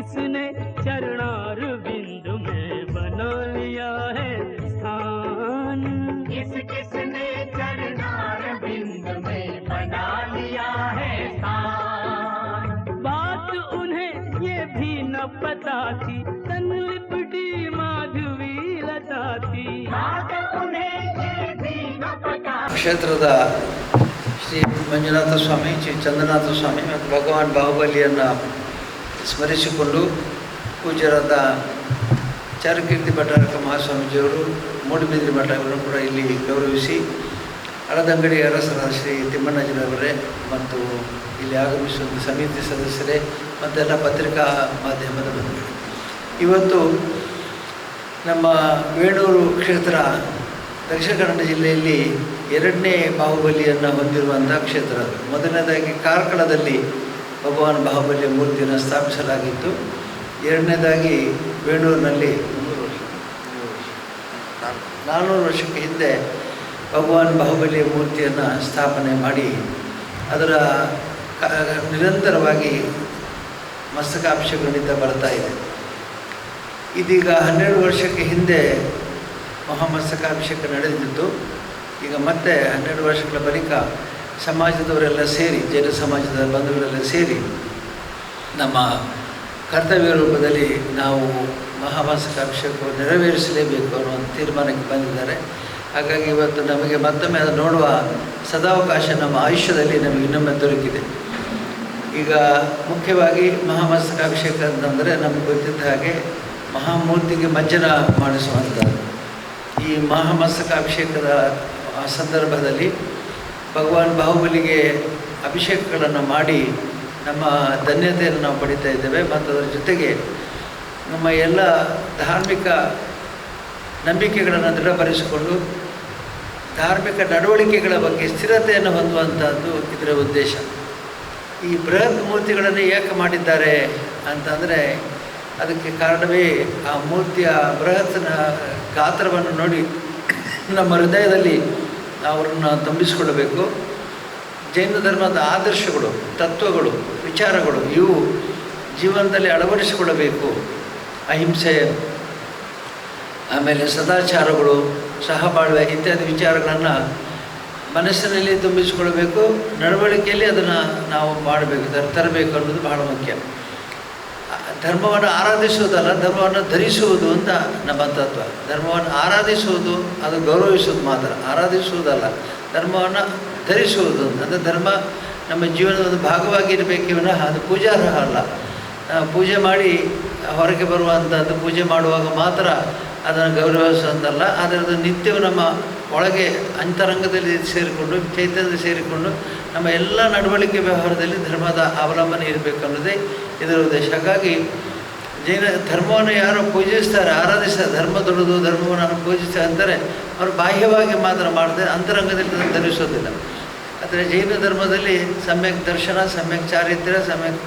किसने चरणार बिंदु में बना लिया है स्थान किस किसने चरणार बिंद में बना लिया है स्थान बात उन्हें ये भी न पता थी तन लिपटी माधवी लता थी बात उन्हें ये भी न पता ಕ್ಷೇತ್ರದ ಶ್ರೀ ಮಂಜುನಾಥ ಸ್ವಾಮಿ ಶ್ರೀ ಚಂದ್ರನಾಥ ಸ್ವಾಮಿ ಮತ್ತು ಭಗವಾನ್ ಬಾಹುಬಲಿಯನ್ನು ಸ್ಮರಿಸಿಕೊಂಡು ಪೂಜ್ಯರಾದ ಚಾರುಕೀರ್ತಿ ಭಟ್ಟಾರಕ ಮಹಾಸ್ವಾಮೀಜಿಯವರು, ಮೂಡುಬಿದಿರೆ ಮಠ ಅವರನ್ನು ಕೂಡ ಇಲ್ಲಿ ಗೌರವಿಸಿ ಹಳದಂಗಡಿ ಅರಸರ ಶ್ರೀ ತಿಮ್ಮಣ್ಣಜಿನವರೇ ಮತ್ತು ಇಲ್ಲಿ ಆಗಮಿಸುವಂಥ ಸಮಿತಿ ಸದಸ್ಯರೇ ಮತ್ತೆಲ್ಲ ಪತ್ರಿಕಾ ಮಾಧ್ಯಮದ ಬಂಧುಗಳು. ಇವತ್ತು ನಮ್ಮ ವೇಣೂರು ಕ್ಷೇತ್ರ ದಕ್ಷಿಣ ಕನ್ನಡ ಜಿಲ್ಲೆಯಲ್ಲಿ ಎರಡನೇ ಬಾಹುಬಲಿಯನ್ನು ಹೊಂದಿರುವಂಥ ಕ್ಷೇತ್ರ. ಅದು ಮೊದಲನೇದಾಗಿ ಕಾರ್ಕಳದಲ್ಲಿ ಭಗವಾನ್ ಬಾಹುಬಲಿಯ ಮೂರ್ತಿಯನ್ನು ಸ್ಥಾಪಿಸಲಾಗಿತ್ತು. ಎರಡನೇದಾಗಿ ವೇಣೂರಿನಲ್ಲಿ ನಾನ್ನೂರು ವರ್ಷಕ್ಕೆ ಹಿಂದೆ ಭಗವಾನ್ ಬಾಹುಬಲಿಯ ಮೂರ್ತಿಯನ್ನು ಸ್ಥಾಪನೆ ಮಾಡಿ, ಅದರ ನಿರಂತರವಾಗಿ ಮಸ್ತಕಾಂಶಗಳಿಂದ ಬರ್ತಾ ಇದೆ. ಇದೀಗ ಹನ್ನೆರಡು ವರ್ಷಕ್ಕೆ ಹಿಂದೆ ಮಹಾಮಸ್ತಕಾಭಿಷೇಕ ನಡೆದಿತ್ತು ಈಗ ಮತ್ತೆ ಹನ್ನೆರಡು ವರ್ಷಗಳ ಬಳಿಕ ಸಮಾಜದವರೆಲ್ಲ ಸೇರಿ, ಜೈನ ಸಮಾಜದ ಬಂಧುಗಳೆಲ್ಲ ಸೇರಿ ನಮ್ಮ ಕರ್ತವ್ಯ ರೂಪದಲ್ಲಿ ನಾವು ಮಹಾಮಾಸಕ ಅಭಿಷೇಕವನ್ನು ನೆರವೇರಿಸಲೇಬೇಕು ಅನ್ನೋ ಒಂದು ತೀರ್ಮಾನಕ್ಕೆ ಬಂದಿದ್ದಾರೆ. ಹಾಗಾಗಿ ಇವತ್ತು ನಮಗೆ ಮತ್ತೊಮ್ಮೆ ಅದು ನೋಡುವ ಸದಾವಕಾಶ ನಮ್ಮ ಆಯುಷ್ಯದಲ್ಲಿ ನಮಗೆ ಇನ್ನೊಮ್ಮೆ ದೊರಕಿದೆ. ಈಗ ಮುಖ್ಯವಾಗಿ ಮಹಾಮಸ್ತಕಾಭಿಷೇಕ ಅಂತಂದರೆ ನಮಗೆ ಗೊತ್ತಿದ್ದ ಹಾಗೆ ಮಹಾಮೂರ್ತಿಗೆ ಮಜ್ಜನ ಮಾಡಿಸುವಂಥದ್ದು. ಈ ಮಹಾಮಸ್ತಕಾಭಿಷೇಕದ ಆ ಸಂದರ್ಭದಲ್ಲಿ ಭಗವಾನ್ ಬಾಹುಬಲಿಗೆ ಅಭಿಷೇಕಗಳನ್ನು ಮಾಡಿ ನಮ್ಮ ಧನ್ಯತೆಯನ್ನು ನಾವು ಪಡಿತಾ ಇದ್ದೇವೆ. ಮತ್ತು ಅದರ ಜೊತೆಗೆ ನಮ್ಮ ಎಲ್ಲ ಧಾರ್ಮಿಕ ನಂಬಿಕೆಗಳನ್ನು ದೃಢಪಡಿಸಿಕೊಂಡು ಧಾರ್ಮಿಕ ನಡವಳಿಕೆಗಳ ಬಗ್ಗೆ ಸ್ಥಿರತೆಯನ್ನು ಹೊಂದುವಂಥದ್ದು ಇದರ ಉದ್ದೇಶ. ಈ ಬೃಹತ್ ಮೂರ್ತಿಗಳನ್ನು ಏಕೆ ಮಾಡಿದ್ದಾರೆ ಅಂತಂದರೆ ಅದಕ್ಕೆ ಕಾರಣವೇ ಆ ಮೂರ್ತಿಯ ಬೃಹತ್ನ ಗಾತ್ರವನ್ನು ನೋಡಿ ನಮ್ಮ ಹೃದಯದಲ್ಲಿ ಅವರನ್ನು ತಂಬಿಸಿಕೊಳ್ಳಬೇಕು ಜೈನ ಧರ್ಮದ ಆದರ್ಶಗಳು, ತತ್ವಗಳು, ವಿಚಾರಗಳು ಇವು ಜೀವನದಲ್ಲಿ ಅಳವಡಿಸಿಕೊಳ್ಳಬೇಕು. ಅಹಿಂಸೆ, ಆಮೇಲೆ ಸದಾಚಾರಗಳು, ಸಹಬಾಳ್ವೆ ಇತ್ಯಾದಿ ವಿಚಾರಗಳನ್ನು ಮನಸ್ಸಿನಲ್ಲಿ ತುಂಬಿಸಿಕೊಳ್ಬೇಕು. ನಡವಳಿಕೆಯಲ್ಲಿ ಅದನ್ನು ನಾವು ಮಾಡಬೇಕು, ತರ, ತರಬೇಕು ಅನ್ನೋದು ಬಹಳ ಮುಖ್ಯ. ಧರ್ಮವನ್ನು ಆರಾಧಿಸುವುದಲ್ಲ, ಧರ್ಮವನ್ನು ಧರಿಸುವುದು ಅಂತ ನಮ್ಮ ತತ್ವ. ಧರ್ಮವನ್ನು ಆರಾಧಿಸುವುದು, ಅದು ಗೌರವಿಸುವುದು ಮಾತ್ರ. ಆರಾಧಿಸುವುದಲ್ಲ, ಧರ್ಮವನ್ನು ಧರಿಸುವುದು. ಅಂದರೆ ಧರ್ಮ ನಮ್ಮ ಜೀವನದ ಒಂದು ಭಾಗವಾಗಿರಬೇಕು ವಿನಃ ಅದು ಪೂಜಾರ್ಹ ಅಲ್ಲ. ಪೂಜೆ ಮಾಡಿ ಹೊರಗೆ ಬರುವಂಥದ್ದು ಪೂಜೆ ಮಾಡುವಾಗ ಮಾತ್ರ ಅದನ್ನು ಗೌರವಿಸುವಂತಲ್ಲ. ಆದರೆ ಅದು ನಿತ್ಯವೂ ನಮ್ಮ ಒಳಗೆ ಅಂತರಂಗದಲ್ಲಿ ಸೇರಿಕೊಂಡು, ಚೈತನ್ಯದಲ್ಲಿ ಸೇರಿಕೊಂಡು ನಮ್ಮ ಎಲ್ಲ ನಡವಳಿಕೆ ವ್ಯವಹಾರದಲ್ಲಿ ಧರ್ಮದ ಅವಲಂಬನೆ ಇರಬೇಕು ಅನ್ನೋದೇ ಇದರ ಉದ್ದೇಶ. ಹಾಗಾಗಿ ಜೈನ ಧರ್ಮವನ್ನು ಯಾರು ಪೂಜಿಸ್ತಾರೆ, ಆರಾಧಿಸ್ತಾರೆ, ಧರ್ಮ ದೊಡ್ಡದು, ಧರ್ಮವನ್ನು ಪೂಜಿಸ್ತಾರೆ ಅಂತಾರೆ, ಅವರು ಬಾಹ್ಯವಾಗಿ ಮಾತ್ರ ಮಾಡ್ತಾರೆ, ಅಂತರಂಗದಲ್ಲಿ ಧರಿಸೋದಿಲ್ಲ. ಆದರೆ ಜೈನ ಧರ್ಮದಲ್ಲಿ ಸಮ್ಯಕ್ ದರ್ಶನ, ಸಮ್ಯಕ್ ಚಾರಿತ್ರ್ಯ, ಸಮ್ಯಕ್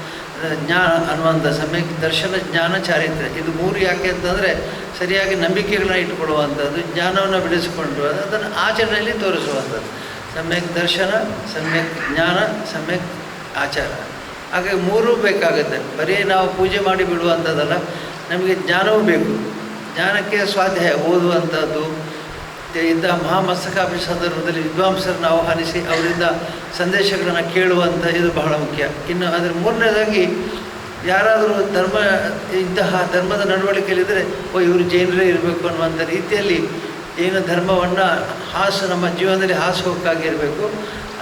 ಜ್ಞಾನ ಅನ್ನುವಂಥ ಸಮ್ಯಕ್ ದರ್ಶನ ಜ್ಞಾನ ಚಾರಿತ್ರ್ಯ. ಇದು ಮೂರು ಯಾಕೆ ಅಂತಂದರೆ ಸರಿಯಾಗಿ ನಂಬಿಕೆಗಳನ್ನ ಇಟ್ಕೊಳ್ಳುವಂಥದ್ದು, ಜ್ಞಾನವನ್ನು ಬೆಳೆಸಿಕೊಂಡು ಅದನ್ನು ಆಚರಣೆಯಲ್ಲಿ ತೋರಿಸುವಂಥದ್ದು. ಸಮ್ಯಕ್ ದರ್ಶನ, ಸಮ್ಯಕ್ ಜ್ಞಾನ, ಸಮ್ಯಕ್ ಆಚಾರ. ಹಾಗೆ ಮೂರೂ ಬೇಕಾಗುತ್ತೆ. ಬರೀ ನಾವು ಪೂಜೆ ಮಾಡಿ ಬಿಡುವಂಥದ್ದಲ್ಲ, ನಮಗೆ ಜ್ಞಾನವೂ ಬೇಕು. ಜ್ಞಾನಕ್ಕೆ ಸ್ವಾಧ್ಯಾಯ, ಓದುವಂಥದ್ದು ಇಂತಹ ಮಹಾಮಸ್ತಕಾಭಿ ಸಂದರ್ಭದಲ್ಲಿ ವಿದ್ವಾಂಸರನ್ನು ಆಹ್ವಾನಿಸಿ ಅವರಿಂದ ಸಂದೇಶಗಳನ್ನು ಕೇಳುವಂಥ ಇದು ಬಹಳ ಮುಖ್ಯ. ಇನ್ನು ಅದರ ಮೂರನೇದಾಗಿ ಯಾರಾದರೂ ಧರ್ಮ, ಇಂತಹ ಧರ್ಮದ ನಡವಳಿಕೆಯಲ್ಲಿದ್ದರೆ, ಓ, ಇವರು ಜೈನರೇ ಇರಬೇಕು ಅನ್ನುವಂಥ ರೀತಿಯಲ್ಲಿ ಏನು ಧರ್ಮವನ್ನು ಹಾಸು, ನಮ್ಮ ಜೀವನದಲ್ಲಿ ಹಾಸುಹೋಕ್ಕಾಗಿರಬೇಕು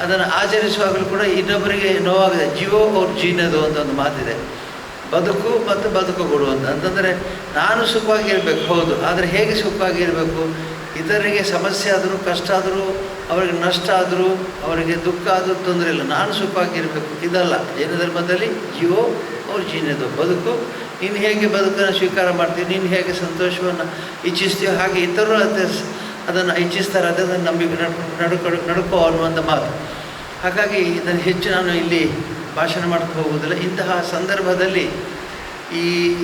ಅದನ್ನು ಆಚರಿಸುವಾಗಲೂ ಕೂಡ ಇನ್ನೊಬ್ಬರಿಗೆ ನೋವಾಗಿದೆ, ಜೀವೋ ಅವ್ರ ಜೀನದು ಅಂತ ಒಂದು ಮಾತಿದೆ. ಬದುಕು ಮತ್ತು ಬದುಕು ಕೊಡುವಂಥ ಅಂತಂದರೆ, ನಾನು ಸುಖವಾಗಿರಬೇಕು ಹೌದು. ಆದರೆ ಹೇಗೆ ಸುಖವಾಗಿರಬೇಕು ಇತರರಿಗೆ ಸಮಸ್ಯೆ ಆದರೂ, ಕಷ್ಟ ಆದರೂ, ಅವರಿಗೆ ನಷ್ಟ ಆದರೂ, ಅವರಿಗೆ ದುಃಖ ಆದರೂ ತೊಂದರೆ ಇಲ್ಲ. ನಾನು ಸುಖವಾಗಿರಬೇಕು. ಇದಲ್ಲ. ಜೈನ ಧರ್ಮದಲ್ಲಿ ಜೀವೋ ಅವ್ರು ಜೀನದು ಬದುಕು, ನೀನು ಹೇಗೆ ಬದುಕನ್ನು ಸ್ವೀಕಾರ ಮಾಡ್ತೀವಿ ನೀನು ಹೇಗೆ ಸಂತೋಷವನ್ನು ಇಚ್ಛಿಸ್ತೀಯೋ, ಹಾಗೆ ಇತರರು ಅದೇ ಅದನ್ನು ಇಚ್ಛಿಸ್ತಾರೆ ಅದನ್ನು ನಂಬಿ ನಡ್ಕೊ, ನಡ್ಕೋ ಅನ್ನುವಂಥ ಮಾತು. ಹಾಗಾಗಿ ಇದನ್ನು ಹೆಚ್ಚು ನಾನು ಇಲ್ಲಿ ಭಾಷಣ ಮಾಡ್ತಾ ಹೋಗುವುದಿಲ್ಲ. ಇಂತಹ ಸಂದರ್ಭದಲ್ಲಿ ಈ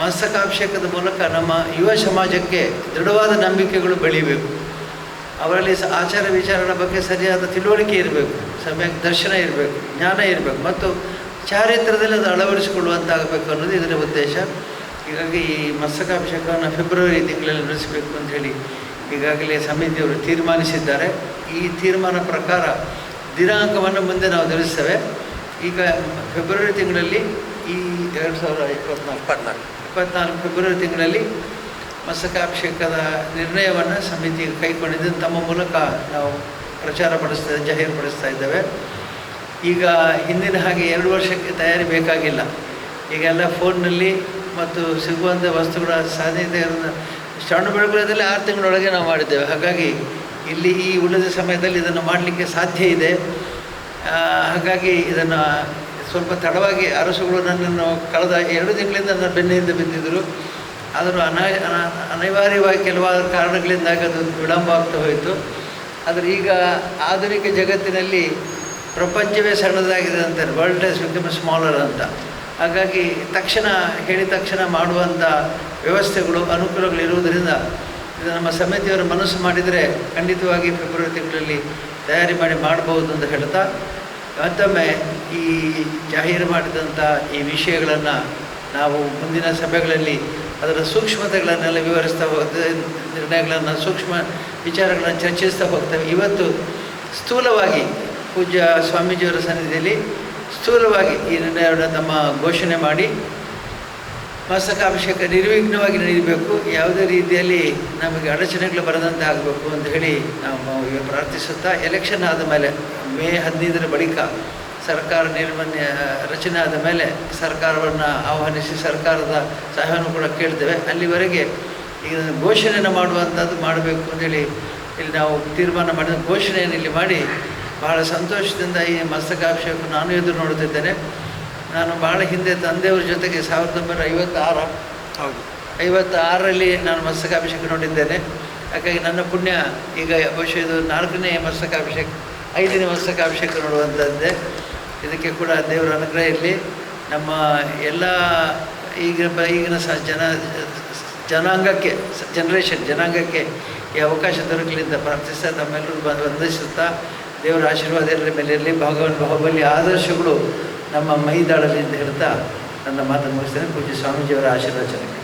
ಮಸ್ತಕಾಭಿಷೇಕದ ಮೂಲಕ ನಮ್ಮ ಯುವ ಸಮಾಜಕ್ಕೆ ದೃಢವಾದ ನಂಬಿಕೆಗಳು ಬೆಳೀಬೇಕು ಅವರಲ್ಲಿ ಆಚಾರ ವಿಚಾರಗಳ ಬಗ್ಗೆ ಸರಿಯಾದ ತಿಳುವಳಿಕೆ ಇರಬೇಕು. ಸಮ್ಯಕ್ ದರ್ಶನ ಇರಬೇಕು, ಜ್ಞಾನ ಇರಬೇಕು ಮತ್ತು ಚಾರಿತ್ರದಲ್ಲಿ ಅದು ಅಳವಡಿಸಿಕೊಳ್ಳುವಂತಾಗಬೇಕು ಅನ್ನೋದು ಇದರ ಉದ್ದೇಶ. ಹೀಗಾಗಿ ಈ ಮಸ್ತಕಾಭಿಷೇಕವನ್ನು ಫೆಬ್ರವರಿ ತಿಂಗಳಲ್ಲಿ ನಡೆಸಬೇಕು ಅಂತ ಹೇಳಿ ಈಗಾಗಲೇ ಸಮಿತಿಯವರು ತೀರ್ಮಾನಿಸಿದ್ದಾರೆ. ಈ ತೀರ್ಮಾನ ಪ್ರಕಾರ ದಿನಾಂಕವನ್ನು ಮುಂದೆ ನಾವು ತಿಳಿಸ್ತೇವೆ. ಈಗ ಫೆಬ್ರವರಿ ತಿಂಗಳಲ್ಲಿ ಈ ಎರಡು ಸಾವಿರದ ಇಪ್ಪತ್ನಾಲ್ಕು ಇಪ್ಪತ್ನಾಲ್ಕು. ಇಪ್ಪತ್ನಾಲ್ಕು ಫೆಬ್ರವರಿ ತಿಂಗಳಲ್ಲಿ ಮಸ್ತಕಾಭಿಷೇಕದ ನಿರ್ಣಯವನ್ನು ಸಮಿತಿ ಕೈಗೊಂಡಿದ್ದು ತಮ್ಮ ಮೂಲಕ ನಾವು ಪ್ರಚಾರ ಪಡಿಸ್ತಾ ಜಾಹೀರುಪಡಿಸ್ತಾ ಇದ್ದೇವೆ. ಈಗ ಹಿಂದಿನ ಹಾಗೆ ಎರಡು ವರ್ಷಕ್ಕೆ ತಯಾರಿ ಬೇಕಾಗಿಲ್ಲ. ಈಗೆಲ್ಲ ಫೋನ್ನಲ್ಲಿ ಮತ್ತು ಸಿಗುವಂಥ ವಸ್ತುಗಳ ಸಾಧ್ಯತೆ ಸಣ್ಣ ಬೆಳಗುಳದಲ್ಲಿ ಆರು ತಿಂಗಳೊಳಗೆ ನಾವು ಮಾಡಿದ್ದೇವೆ. ಹಾಗಾಗಿ ಇಲ್ಲಿ ಈ ಉಳಿದ ಸಮಯದಲ್ಲಿ ಇದನ್ನು ಮಾಡಲಿಕ್ಕೆ ಸಾಧ್ಯ ಇದೆ. ಹಾಗಾಗಿ ಇದನ್ನು ಸ್ವಲ್ಪ ತಡವಾಗಿ ಅರಸುಗಳು ನನ್ನನ್ನು ಕಳೆದ ಎರಡು ತಿಂಗಳಿಂದ ನನ್ನ ಬೆನ್ನೆಯಿಂದ ಬಿದ್ದಿದ್ದರು. ಆದರೂ ಅನ, ಅನ- ಅನಿವಾರ್ಯವಾಗಿ ಕೆಲವಾದ ಕಾರಣಗಳಿಂದಾಗಿ ಅದು ವಿಳಂಬ ಆಗ್ತಾ ಹೋಯಿತು. ಆದರೆ ಈಗ ಆಧುನಿಕ ಜಗತ್ತಿನಲ್ಲಿ ಪ್ರಪಂಚವೇ ಸಣ್ಣದಾಗಿದೆ ಅಂತಾರೆ ವರ್ಲ್ಡ್ ಎಸ್ ಬಿಕಮ್ ಸ್ಮಾಲರ್ ಅಂತ. ಹಾಗಾಗಿ ತಕ್ಷಣ, ಹೇಳಿದ ತಕ್ಷಣ ಮಾಡುವಂಥ ವ್ಯವಸ್ಥೆಗಳು ಅನುಕೂಲಗಳು ಇರುವುದರಿಂದ ಇದು ನಮ್ಮ ಸಮಿತಿಯವರು ಮನಸ್ಸು ಮಾಡಿದರೆ ಖಂಡಿತವಾಗಿ ಫೆಬ್ರವರಿ ತಿಂಗಳಲ್ಲಿ ತಯಾರಿ ಮಾಡಿ ಮಾಡಬಹುದು ಅಂತ ಹೇಳ್ತಾ ಮತ್ತೊಮ್ಮೆ ಈ ಜಾಹೀರು ಮಾಡಿದಂಥ ಈ ವಿಷಯಗಳನ್ನು ನಾವು ಮುಂದಿನ ಸಭೆಗಳಲ್ಲಿ ಅದರ ಸೂಕ್ಷ್ಮತೆಗಳನ್ನೆಲ್ಲ ವಿವರಿಸ್ತಾ ಹೋಗ್ತದೆ ನಿರ್ಣಯಗಳನ್ನು ಸೂಕ್ಷ್ಮ ವಿಚಾರಗಳನ್ನು ಚರ್ಚಿಸ್ತಾ ಹೋಗ್ತೇವೆ. ಇವತ್ತು ಸ್ಥೂಲವಾಗಿ ಪೂಜ್ಯ ಸ್ವಾಮೀಜಿಯವರ ಸನ್ನಿಧಿಯಲ್ಲಿ ಸ್ಥೂಲವಾಗಿ ಈ ನಿರ್ಣಯವನ್ನು ತಮ್ಮ ಘೋಷಣೆ ಮಾಡಿ ಮಸ್ತಕಾಭಿಷೇಕ ನಿರ್ವಿಘ್ನವಾಗಿ ನಡೀಬೇಕು. ಯಾವುದೇ ರೀತಿಯಲ್ಲಿ ನಮಗೆ ಅಡಚಣೆಗಳು ಬರದಂತೆ ಆಗಬೇಕು ಅಂತ ಹೇಳಿ ನಾವು ಪ್ರಾರ್ಥಿಸುತ್ತಾ ಎಲೆಕ್ಷನ್ ಆದ ಮೇಲೆ, ಮೇ ಹದಿನೈದರ ಬಳಿಕ ಸರ್ಕಾರ ನಿರ್ಮಾಣ ರಚನೆ ಆದ ಮೇಲೆ ಸರ್ಕಾರವನ್ನು ಆಹ್ವಾನಿಸಿ ಸರ್ಕಾರದ ಸಹಾಯವನ್ನು ಕೂಡ ಕೇಳ್ತೇವೆ. ಅಲ್ಲಿವರೆಗೆ ಈಗ ಘೋಷಣೆಯನ್ನು ಮಾಡುವಂಥದ್ದು ಮಾಡಬೇಕು ಅಂತೇಳಿ ಇಲ್ಲಿ ನಾವು ತೀರ್ಮಾನ ಮಾಡಿದ ಘೋಷಣೆಯನ್ನು ಇಲ್ಲಿ ಮಾಡಿ ಬಹಳ ಸಂತೋಷದಿಂದ ಈ ಮಸ್ತಕಾಭಿಷೇಕ ನಾನು ಎದುರು ನೋಡುತ್ತಿದ್ದೇನೆ. ನಾನು ಭಾಳ ಹಿಂದೆ ತಂದೆಯವ್ರ ಜೊತೆಗೆ ಸಾವಿರದ ಒಂಬೈನೂರ ಐವತ್ತಾರ. ಹೌದು. ಐವತ್ತಾರರಲ್ಲಿ ನಾನು ಮಸ್ತಕಾಭಿಷೇಕ ನೋಡಿದ್ದೇನೆ. ಹಾಗಾಗಿ ನನ್ನ ಪುಣ್ಯ ಈಗ ಬಹುಶಃ ಇದು ನಾಲ್ಕನೇ ಮಸ್ತಕಾಭಿಷೇಕ ಐದನೇ ಮಸ್ತಕಾಭಿಷೇಕ ನೋಡುವಂಥದ್ದೇ ಇದಕ್ಕೆ ಕೂಡ ದೇವರ ಅನುಗ್ರಹ ಇರಲಿ. ನಮ್ಮ ಎಲ್ಲ ಈಗಿನ ಬ- ಈಗಿನ ಸ ಜನ ಜನಾಂಗಕ್ಕೆ ಜನ್ರೇಷನ್ ಜನಾಂಗಕ್ಕೆ ಈ ಅವಕಾಶ ದೊರಕಲಿಂದ ಪ್ರಾರ್ಥಿಸ್ತಾ ತಮ್ಮೆಲ್ಲರೂ ಬಂದು ವಂದಿಸುತ್ತಾ ದೇವರ ಆಶೀರ್ವಾದ ಎಲ್ಲರ ಮೇಲೆ ಇರಲಿ. ಭಗವಾನ್ ಬಾಹುಬಲಿ ಆದರ್ಶಗಳು ನಮ್ಮ ಮೈದಾಳಲಿ ಅಂತ ಹೇಳ್ತಾ ನನ್ನ ಮಾತನ್ನು ಮುಗಿಸ್ತೇನೆ ಪೂಜ್ಯ ಸ್ವಾಮೀಜಿಯವರ ಆಶೀರ್ವಚನಕ್ಕೆ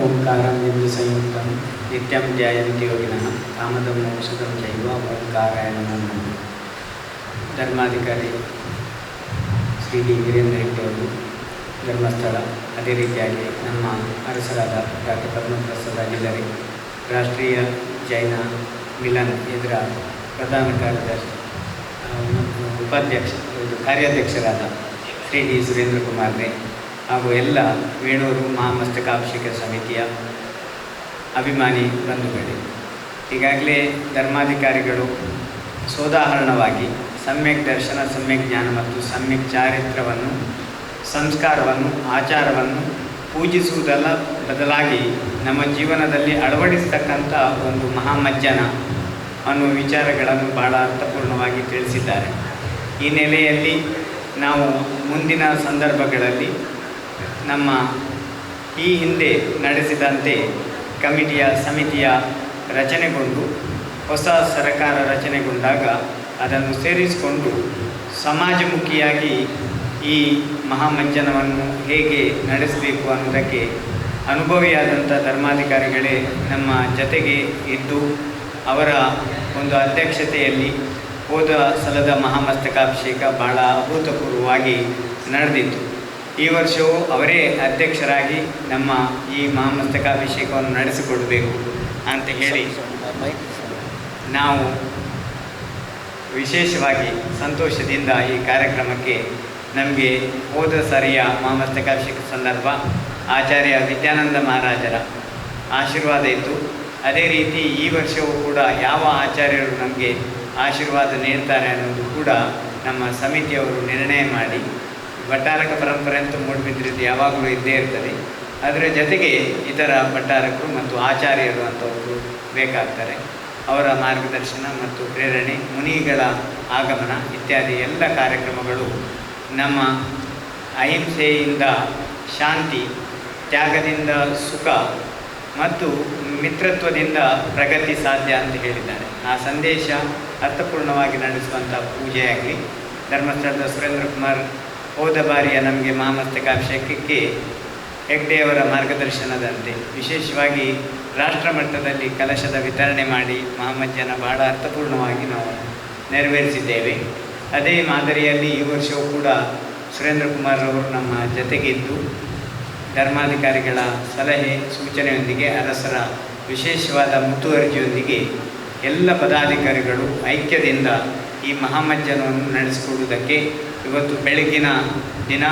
ಓಂಕಾರಂ ನಿತ್ಯ ಸಂಯುಕ್ತಂ ನಿತ್ಯಂ ಧ್ಯಾಯಂತಿ ಯೋಗಿನಃ ಕಾಮದಂ ಔಷಧಂ ಚೈವ ಓಂಕಾರಾಯ ನಮಃ ಧರ್ಮಾಧಿಕಾರಿ ಶ್ರೀ ಡಿ ವೀರೇಂದ್ರ ಹೆಗ್ಡೆ ಅವರು ಧರ್ಮಸ್ಥಳ ಅದೇ ರೀತಿಯಾಗಿ ನಮ್ಮ ಅರಸರಾದ ಡಾಕ್ಟರ್ ಪದ್ಮಪ್ರಸಾದ್ ಅಜಿಲರಿ ರಾಷ್ಟ್ರೀಯ ಜೈನ ಮಿಲನ್ ಇದರ ಪ್ರಧಾನ ಕಾರ್ಯದರ್ಶಿ ಉಪಾಧ್ಯಕ್ಷ ಇದು ಕಾರ್ಯಾಧ್ಯಕ್ಷರಾದ ಶ್ರೀ ಡಿ ಸುರೇಂದ್ರ ಕುಮಾರ್ ರೇ ಹಾಗೂ ಎಲ್ಲ ವೇಣೂರು ಮಹಾಮಸ್ತಕಾಭಿಷೇಕ ಸಮಿತಿಯ ಅಭಿಮಾನಿ ಬಂಧುಗಳೇ. ಈಗಾಗಲೇ ಧರ್ಮಾಧಿಕಾರಿಗಳು ಸೋದಾಹರಣವಾಗಿ ಸಮ್ಯಕ್ ದರ್ಶನ, ಸಮ್ಯಕ್ ಜ್ಞಾನ ಮತ್ತು ಸಮ್ಯಕ್ ಚಾರಿತ್ರವನ್ನು, ಸಂಸ್ಕಾರವನ್ನು, ಆಚಾರವನ್ನು ಪೂಜಿಸುವುದಲ್ಲ, ಬದಲಾಗಿ ನಮ್ಮ ಜೀವನದಲ್ಲಿ ಅಳವಡಿಸ್ತಕ್ಕಂಥ ಒಂದು ಮಹಾಮಜ್ಜನ ಅನ್ನುವ ವಿಚಾರಗಳನ್ನು ಭಾಳ ಅರ್ಥಪೂರ್ಣವಾಗಿ ತಿಳಿಸಿದ್ದಾರೆ. ಈ ನೆಲೆಯಲ್ಲಿ ನಾವು ಮುಂದಿನ ಸಂದರ್ಭಗಳಲ್ಲಿ ನಮ್ಮ ಈ ಹಿಂದೆ ನಡೆಸಿದಂತೆ ಕಮಿಟಿಯ ಸಮಿತಿಯ ರಚನೆಗೊಂಡು, ಹೊಸ ಸರಕಾರ ರಚನೆಗೊಂಡಾಗ ಅದನ್ನು ಸೇರಿಸಿಕೊಂಡು ಸಮಾಜಮುಖಿಯಾಗಿ ಈ ಮಹಾಮಂಜನವನ್ನು ಹೇಗೆ ನಡೆಸಬೇಕು ಅನ್ನೋದಕ್ಕೆ ಅನುಭವಿಯಾದಂಥ ಧರ್ಮಾಧಿಕಾರಿಗಳೇ ನಮ್ಮ ಜತೆಗೆ ಇದ್ದು ಅವರ ಒಂದು ಅಧ್ಯಕ್ಷತೆಯಲ್ಲಿ ಹೋದ ಸಲದ ಮಹಾಮಸ್ತಕಾಭಿಷೇಕ ಬಹಳ ಅಭೂತಪೂರ್ವವಾಗಿ ನಡೆದಿತ್ತು. ಈ ವರ್ಷವೂ ಅವರೇ ಅಧ್ಯಕ್ಷರಾಗಿ ನಮ್ಮ ಈ ಮಹಾಮಸ್ತಕಾಭಿಷೇಕವನ್ನು ನಡೆಸಿಕೊಡಬೇಕು ಅಂತ ಹೇಳಿ ನಾವು ವಿಶೇಷವಾಗಿ ಸಂತೋಷದಿಂದ ಈ ಕಾರ್ಯಕ್ರಮಕ್ಕೆ ನಮಗೆ ಹೋದ ಸರಿಯ ಮಹಾಮಸ್ತಕಾಭಿಷೇಕ ಸಂದರ್ಭ, ಆಚಾರ್ಯ ವಿದ್ಯಾನಂದ ಮಹಾರಾಜರ ಆಶೀರ್ವಾದ ಇತ್ತು. ಅದೇ ರೀತಿ ಈ ವರ್ಷವೂ ಕೂಡ ಯಾವ ಆಚಾರ್ಯರು ನಮಗೆ ಆಶೀರ್ವಾದ ನೀಡ್ತಾರೆ ಅನ್ನೋದು ಕೂಡ ನಮ್ಮ ಸಮಿತಿಯವರು ನಿರ್ಣಯ ಮಾಡಿ. ಭಟ್ಟಾರಕ ಪರಂಪರೆ ಅಂತೂ ಮೂಡಿಬಿದ್ದಿರೋದು ಯಾವಾಗಲೂ ಇದ್ದೇ ಇರ್ತದೆ. ಅದರ ಜೊತೆಗೆ ಇತರ ಭಟ್ಟಾರಕರು ಮತ್ತು ಆಚಾರ್ಯರು ಅಂತವರು ಬೇಕಾಗ್ತಾರೆ. ಅವರ ಮಾರ್ಗದರ್ಶನ ಮತ್ತು ಪ್ರೇರಣೆ, ಮುನಿಗಳ ಆಗಮನ ಇತ್ಯಾದಿ ಎಲ್ಲ ಕಾರ್ಯಕ್ರಮಗಳು ನಮ್ಮ ಅಹಿಂಸೆಯಿಂದ ಶಾಂತಿ, ತ್ಯಾಗದಿಂದ ಸುಖ ಮತ್ತು ಮಿತ್ರತ್ವದಿಂದ ಪ್ರಗತಿ ಸಾಧ್ಯ ಅಂತ ಹೇಳಿದ್ದಾರೆ. ಆ ಸಂದೇಶ ಅರ್ಥಪೂರ್ಣವಾಗಿ ನಡೆಸುವಂಥ ಪೂಜೆಯಾಗಲಿ. ಧರ್ಮಸ್ಥಳದ ಸುರೇಂದ್ರ ಕುಮಾರ್ ಹೋದ ಬಾರಿಯ ನಮಗೆ ಮಹಾಮಸ್ತಕಾಭಿಷೇಕಕ್ಕೆ ಹೆಗ್ಡೆಯವರ ಮಾರ್ಗದರ್ಶನದಂತೆ ವಿಶೇಷವಾಗಿ ರಾಷ್ಟ್ರ ಮಟ್ಟದಲ್ಲಿ ಕಲಶದ ವಿತರಣೆ ಮಾಡಿ ಮಹಾಮಜ್ಜನ ಬಹಳ ಅರ್ಥಪೂರ್ಣವಾಗಿ ನಾವು ನೆರವೇರಿಸಿದ್ದೇವೆ. ಅದೇ ಮಾದರಿಯಲ್ಲಿ ಈ ವರ್ಷವೂ ಕೂಡ ಸುರೇಂದ್ರ ಕುಮಾರ್ ಅವರು ನಮ್ಮ ಜೊತೆಗಿದ್ದು ಧರ್ಮಾಧಿಕಾರಿಗಳ ಸಲಹೆ, ಸೂಚನೆಯೊಂದಿಗೆ ಅರಸರ ವಿಶೇಷವಾದ ಮುತುವರ್ಜಿಯೊಂದಿಗೆ ಎಲ್ಲ ಪದಾಧಿಕಾರಿಗಳು ಐಕ್ಯದಿಂದ ಈ ಮಹಾಮಜ್ಜನವನ್ನು ನಡೆಸಿಕೊಡುವುದಕ್ಕೆ ಇವತ್ತು ಬೆಳಗಿನ ದಿನ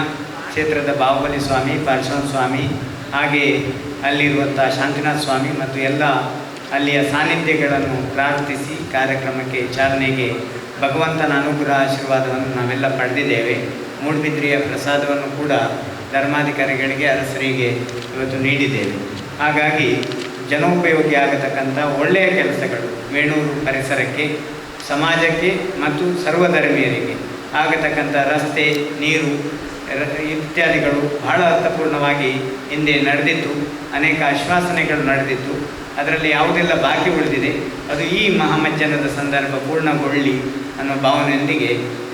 ಕ್ಷೇತ್ರದ ಬಾಹುಬಲಿ ಸ್ವಾಮಿ ಪಾರ್ಶ್ವನಾಥ ಸ್ವಾಮಿ ಹಾಗೆಯೇ ಅಲ್ಲಿರುವಂಥ ಶಾಂತಿನಾಥ ಸ್ವಾಮಿ ಮತ್ತು ಎಲ್ಲ ಅಲ್ಲಿಯ ಸಾನ್ನಿಧ್ಯಗಳನ್ನು ಪ್ರಾರ್ಥಿಸಿ ಕಾರ್ಯಕ್ರಮಕ್ಕೆ ಚಾಲನೆಗೆ ಭಗವಂತನ ಅನುಗ್ರಹ ಆಶೀರ್ವಾದವನ್ನು ನಾವೆಲ್ಲ ಪಡೆದಿದ್ದೇವೆ. ಮೂಡುಬಿದ್ರಿಯ ಪ್ರಸಾದವನ್ನು ಕೂಡ ಧರ್ಮಾಧಿಕಾರಿಗಳಿಗೆ, ಅರಸರಿಗೆ ಇವತ್ತು ನೀಡಿದ್ದೇವೆ. ಹಾಗಾಗಿ ಜನೋಪಯೋಗಿ ಆಗತಕ್ಕಂಥ ಒಳ್ಳೆಯ ಕೆಲಸಗಳು ವೇಣೂರು ಪರಿಸರಕ್ಕೆ, ಸಮಾಜಕ್ಕೆ ಮತ್ತು ಸರ್ವಧರ್ಮೀಯರಿಗೆ. ಆಗತಕ್ಕಂಥ ರಸ್ತೆ, ನೀರು ಇತ್ಯಾದಿಗಳು ಬಹಳ ಅರ್ಥಪೂರ್ಣವಾಗಿ ಹಿಂದೆ ನಡೆದಿತ್ತು ಅನೇಕ ಆಶ್ವಾಸನೆಗಳು ನಡೆದಿತ್ತು ಅದರಲ್ಲಿ ಯಾವುದೆಲ್ಲ ಬಾಕಿ ಉಳಿದಿದೆ, ಅದು ಈ ಮಹಾಮಜ್ಜನದ ಸಂದರ್ಭ ಪೂರ್ಣಗೊಳ್ಳಿ ಅನ್ನೋ ಭಾವನೆಯೊಂದಿಗೆ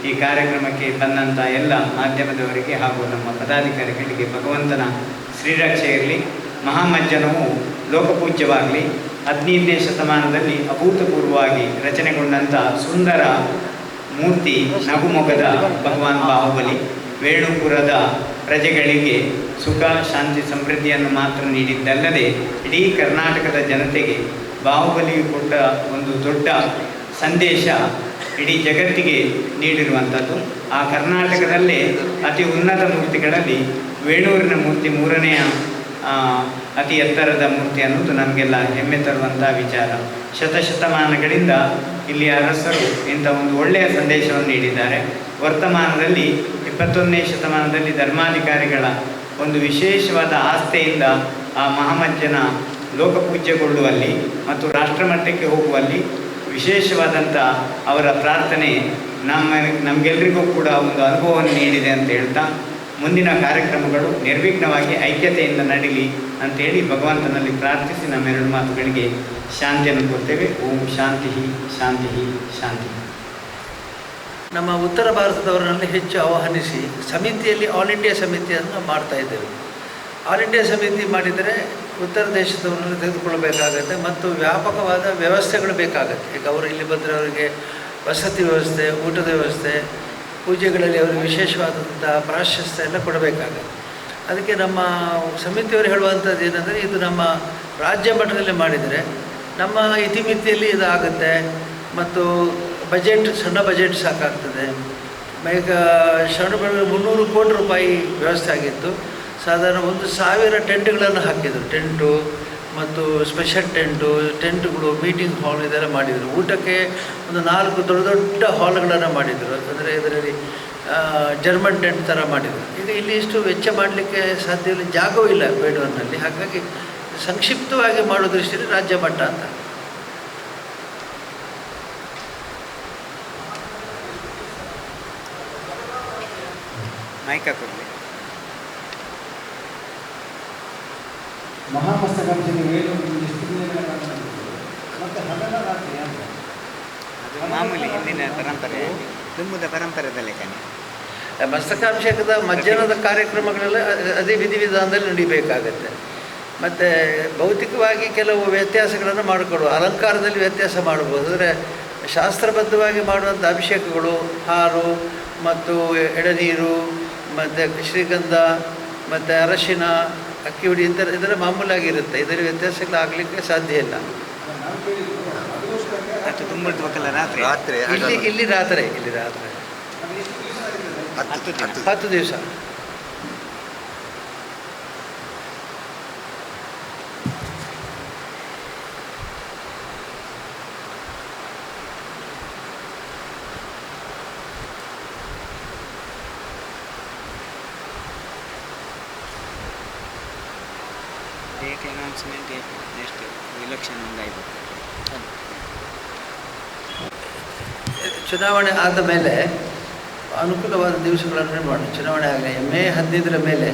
ಈ ಕಾರ್ಯಕ್ರಮಕ್ಕೆ ಬಂದಂಥ ಎಲ್ಲ ಮಾಧ್ಯಮದವರಿಗೆ ಹಾಗೂ ನಮ್ಮ ಪದಾಧಿಕಾರಿಗಳಿಗೆ ಭಗವಂತನ ಶ್ರೀರಕ್ಷೆ ಇರಲಿ ಮಹಾಮಜ್ಜನವು ಲೋಕಪೂಜ್ಯವಾಗಲಿ, ಹದಿನೈದನೇ ಶತಮಾನದಲ್ಲಿ ಅಭೂತಪೂರ್ವವಾಗಿ ರಚನೆಗೊಂಡಂಥ ಸುಂದರ ಮೂರ್ತಿ ನಗುಮೊಗದ ಭಗವಾನ್ ಬಾಹುಬಲಿ, ವೇಣುಪುರದ ಪ್ರಜೆಗಳಿಗೆ ಸುಖ, ಶಾಂತಿ, ಸಮೃದ್ಧಿಯನ್ನು ಮಾತ್ರ ನೀಡಿದ್ದಲ್ಲದೆ ಇಡೀ ಕರ್ನಾಟಕದ ಜನತೆಗೆ ಬಾಹುಬಲಿಯು ಕೊಟ್ಟ ಒಂದು ದೊಡ್ಡ ಸಂದೇಶ ಇಡೀ ಜಗತ್ತಿಗೆ ನೀಡಿರುವಂಥದ್ದು. ಆ ಕರ್ನಾಟಕದಲ್ಲೇ ಅತಿ ಉನ್ನತ ಮೂರ್ತಿಗಳಲ್ಲಿ ವೇಣೂರಿನ ಮೂರ್ತಿ ಮೂರನೆಯ ಅತಿ ಎತ್ತರದ ಮೂರ್ತಿ ಅನ್ನೋದು ನಮಗೆಲ್ಲ ಹೆಮ್ಮೆ ತರುವಂಥ ವಿಚಾರ. ಶತಶತಮಾನಗಳಿಂದ ಇಲ್ಲಿ ಅರಸರು ಇಂಥ ಒಂದು ಒಳ್ಳೆಯ ಸಂದೇಶವನ್ನು ನೀಡಿದ್ದಾರೆ. ವರ್ತಮಾನದಲ್ಲಿ ಇಪ್ಪತ್ತೊಂದನೇ ಶತಮಾನದಲ್ಲಿ ಧರ್ಮಾಧಿಕಾರಿಗಳ ಒಂದು ವಿಶೇಷವಾದ ಆಸ್ಥೆಯಿಂದ ಆ ಮಹಾಮಜ್ಜನ ಲೋಕಪೂಜ್ಯಗೊಳ್ಳುವಲ್ಲಿ ಮತ್ತು ರಾಷ್ಟ್ರಮಟ್ಟಕ್ಕೆ ಹೋಗುವಲ್ಲಿ ವಿಶೇಷವಾದಂಥ ಅವರ ಪ್ರಾರ್ಥನೆ ನಮ್ಮ ನಮಗೆಲ್ಲರಿಗೂ ಕೂಡ ಒಂದು ಅನುಭವವನ್ನು ನೀಡಿದೆ ಅಂತ ಹೇಳ್ತಾ, ಮುಂದಿನ ಕಾರ್ಯಕ್ರಮಗಳು ನಿರ್ವಿಘ್ನವಾಗಿ ಐಕ್ಯತೆಯಿಂದ ನಡೀಲಿ ಅಂತೇಳಿ ಭಗವಂತನಲ್ಲಿ ಪ್ರಾರ್ಥಿಸಿ ನಮ್ಮೆರಡು ಮಾತುಗಳಿಗೆ ಶಾಂತಿಯನ್ನು ಕೊಡ್ತೇವೆ. ಓಂ ಶಾಂತಿ ಶಾಂತಿ ಶಾಂತಿ ನಮ್ಮ ಉತ್ತರ ಭಾರತದವರನ್ನು ಹೆಚ್ಚು ಆಹ್ವಾನಿಸಿ ಸಮಿತಿಯಲ್ಲಿ ಆಲ್ ಇಂಡಿಯಾ ಸಮಿತಿಯನ್ನು ಮಾಡ್ತಾ ಇದ್ದೇವೆ. ಆಲ್ ಇಂಡಿಯಾ ಸಮಿತಿ ಮಾಡಿದರೆ ಉತ್ತರ ದೇಶದವರನ್ನು ತೆಗೆದುಕೊಳ್ಳಬೇಕಾಗತ್ತೆ ಮತ್ತು ವ್ಯಾಪಕವಾದ ವ್ಯವಸ್ಥೆಗಳು ಬೇಕಾಗತ್ತೆ. ಈಗ ಅವರು ಇಲ್ಲಿ ಬಂದರೆ ಅವರಿಗೆ ವಸತಿ ವ್ಯವಸ್ಥೆ, ಊಟದ ವ್ಯವಸ್ಥೆ, ಪೂಜೆಗಳಲ್ಲಿ ಅವರಿಗೆ ವಿಶೇಷವಾದಂಥ ಪ್ರಾಶಸ್ತ್ಯ ಎಲ್ಲ ಕೊಡಬೇಕಾಗತ್ತೆ. ಅದಕ್ಕೆ ನಮ್ಮ ಸಮಿತಿಯವರು ಹೇಳುವಂಥದ್ದು ಏನಂದರೆ, ಇದು ನಮ್ಮ ರಾಜ್ಯ ಮಟ್ಟದಲ್ಲಿ ಮಾಡಿದರೆ ನಮ್ಮ ಇತಿಮಿತಿಯಲ್ಲಿ ಇದು ಆಗುತ್ತೆ ಮತ್ತು ಬಜೆಟ್, ಸಣ್ಣ ಬಜೆಟ್ ಸಾಕಾಗ್ತದೆ. ಈಗ ಶರಣ ಮುನ್ನೂರು ಕೋಟಿ ರೂಪಾಯಿ ವ್ಯವಸ್ಥೆ ಆಗಿತ್ತು. ಸಾಧಾರಣ ಒಂದು ಸಾವಿರ ಟೆಂಟ್ಗಳನ್ನು ಹಾಕಿದರು. ಟೆಂಟು ಮತ್ತು ಸ್ಪೆಷಲ್ ಟೆಂಟು, ಟೆಂಟ್ಗಳು, ಮೀಟಿಂಗ್ ಹಾಲ್ ಇದೆಲ್ಲ ಮಾಡಿದರು. ಊಟಕ್ಕೆ ಒಂದು ನಾಲ್ಕು ದೊಡ್ಡ ದೊಡ್ಡ ಹಾಲ್ಗಳನ್ನು ಮಾಡಿದರು. ಅಂದರೆ ಇದರಲ್ಲಿ ಜರ್ಮನ್ ಟೆಂಟ್ ಥರ ಮಾಡಿದರು. ಈಗ ಇಲ್ಲಿ ಇಷ್ಟು ವೆಚ್ಚ ಮಾಡಲಿಕ್ಕೆ ಸಾಧ್ಯ ಇಲ್ಲ ಜಾಗವೂ ಇಲ್ಲ ಬೇಡವನ್ನಲ್ಲಿ ಹಾಗಾಗಿ ಸಂಕ್ಷಿಪ್ತವಾಗಿ ಮಾಡೋ ದೃಷ್ಟಿಯಲ್ಲಿ ರಾಜ್ಯ ಮಟ್ಟ ಅಂತ. ಅಂತ ಅದು ಮಾಮೂಲಿ ಹಿಂದಿನ ಪರಂಪರೆ. ತುಂಬುದ ಪರಂಪರೆದಲ್ಲೇ ಕಣೆ. ಮಸ್ತಕಾಭಿಷೇಕದ ಮಧ್ಯಾಹ್ನದ ಕಾರ್ಯಕ್ರಮಗಳೆಲ್ಲ ಅದೇ ವಿಧಿವಿಧಾನದಲ್ಲಿ ನಡಿಬೇಕಾಗತ್ತೆ. ಮತ್ತು ಭೌತಿಕವಾಗಿ ಕೆಲವು ವ್ಯತ್ಯಾಸಗಳನ್ನು ಮಾಡಿಕೊಡುವ ಅಲಂಕಾರದಲ್ಲಿ ವ್ಯತ್ಯಾಸ ಮಾಡ್ಬೋದು ಅಂದರೆ ಶಾಸ್ತ್ರಬದ್ಧವಾಗಿ ಮಾಡುವಂಥ ಅಭಿಷೇಕಗಳು ಹಾಲು ಮತ್ತು ಎಳನೀರು ಮತ್ತು ಶ್ರೀಗಂಧ ಮತ್ತು ಅರಶಿನ ಅಕ್ಕಿ ಹುಡಿ ಇಂಥ ಇದೆಲ್ಲ ಮಾಮೂಲಾಗಿರುತ್ತೆ. ಇದರ ವ್ಯತ್ಯಾಸಗಳಾಗಲಿಕ್ಕೆ ಸಾಧ್ಯ ಇಲ್ಲ. ರಾತ್ರಿ? ರಾತ್ರಿ ಇಲ್ಲಿ ಇಲ್ಲಿ ರಾತ್ರಿ ಇಲ್ಲಿ ರಾತ್ರಿ. ಹತ್ತು ದಿವಸ. ಅನೌನ್ಸ್ಮೆಂಟ್ ನೆಕ್ಸ್ಟ್ ಇಲೆಕ್ಷನ್ ಒಂದು ಚುನಾವಣೆ ಆದ ಮೇಲೆ ಅನುಕೂಲವಾದ ದಿವಸಗಳನ್ನು ಮಾಡಿ ಚುನಾವಣೆ ಆಗಲಿ, ಮೇ ಹದಿನೈದರ ಮೇಲೆ